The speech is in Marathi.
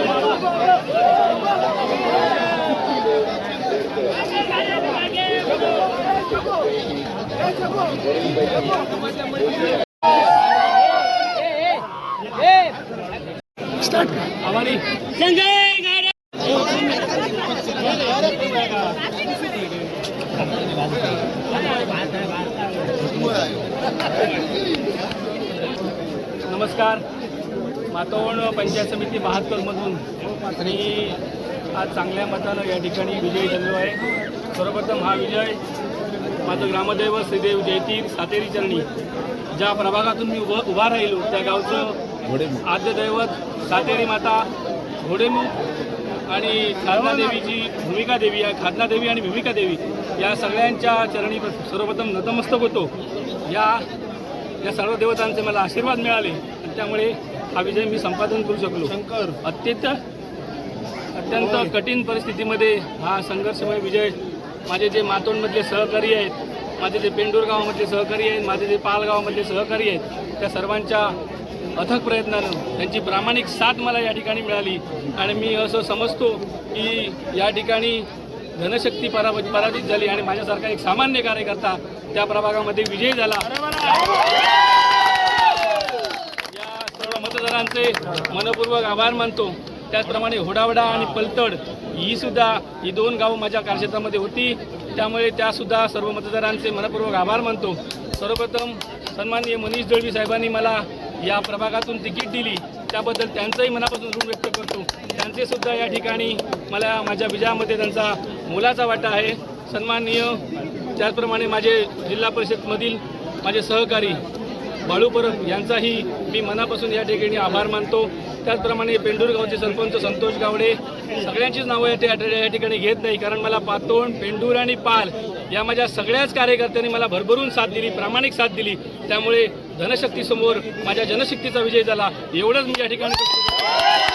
Bravo! नमस्कार. मातोवण पंचायत समिती बहात्तरमधून आणि आज चांगल्या मतानं या ठिकाणी विजयी झालेलो आहे. सर्वप्रथम हा विजय माझं ग्रामदैवत श्रीदेव जयतीर सातेरी चरणी. ज्या प्रभागातून मी उभं उभा राहिलो त्या गावचं आद्य दैवत सातेरी माता घोडेमुख आणि खाजना देवीची भूमिका देवी आहे खाजना देवी आणि भूमिका देवी या सगळ्यांच्या चरणी सर्वप्रथम नतमस्तक होतो. या या सर्व देवतांचे मला आशीर्वाद मिळाले आणि त्यामुळे हा विजय मी संपादन करू शकलो. शंकर. अत्यंत अत्यंत कठीण परिस्थितीमध्ये हा संघर्षमय विजय माझे जे मातोंडमधले सहकारी आहेत माझे जे पेंडूर गावामधले सहकारी आहेत माझे जे पालगावामधले सहकारी आहेत त्या सर्वांच्या अथक प्रयत्नानं त्यांची प्रामाणिक साथ मला या ठिकाणी मिळाली. आणि मी असं समजतो की या ठिकाणी धनशक्ती परा पराजित झाली आणि माझ्यासारखा एक सामान्य कार्यकर्ता त्या प्रभागामध्ये विजयी झाला. या सर्व मतदारांचे मनपूर्वक आभार मानतो. त्याचप्रमाणे होडावडा आणि पलतड ही सुद्धा ही दोन गावं माझ्या कार्यक्षेत्रामध्ये होती. त्यामुळे त्यासुद्धा सर्व मतदारांचे मनपूर्वक आभार मानतो. सर्वप्रथम सन्माननीय मनीष दळवी साहेबांनी मला या प्रभागातून तिकीट दिली. त्याबद्दल त्यांचंही मनापासून ऋण व्यक्त करतो. त्यांचे सुद्धा या ठिकाणी मला माझ्या विजयामध्ये त्यांचा मोलाचा वाटा आहे. सन्माननीय त्याचप्रमाणे माझे जिल्हा परिषदमधील माझे सहकारी बाळू परब यांचाही मी मनापासून या ठिकाणी आभार मानतो. त्याचप्रमाणे पेंडूर गावचे सरपंच संतोष गावडे सगळ्यांचीच नावं या या ठिकाणी घेत नाही कारण मला पातोंड पेंडूर आणि पाल या माझ्या सगळ्याच कार्यकर्त्यांनी मला भरभरून साथ दिली प्रामाणिक साथ दिली. त्यामुळे धनशक्तीसमोर माझ्या जनशक्तीचा विजय झाला. एवढंच मी या ठिकाणी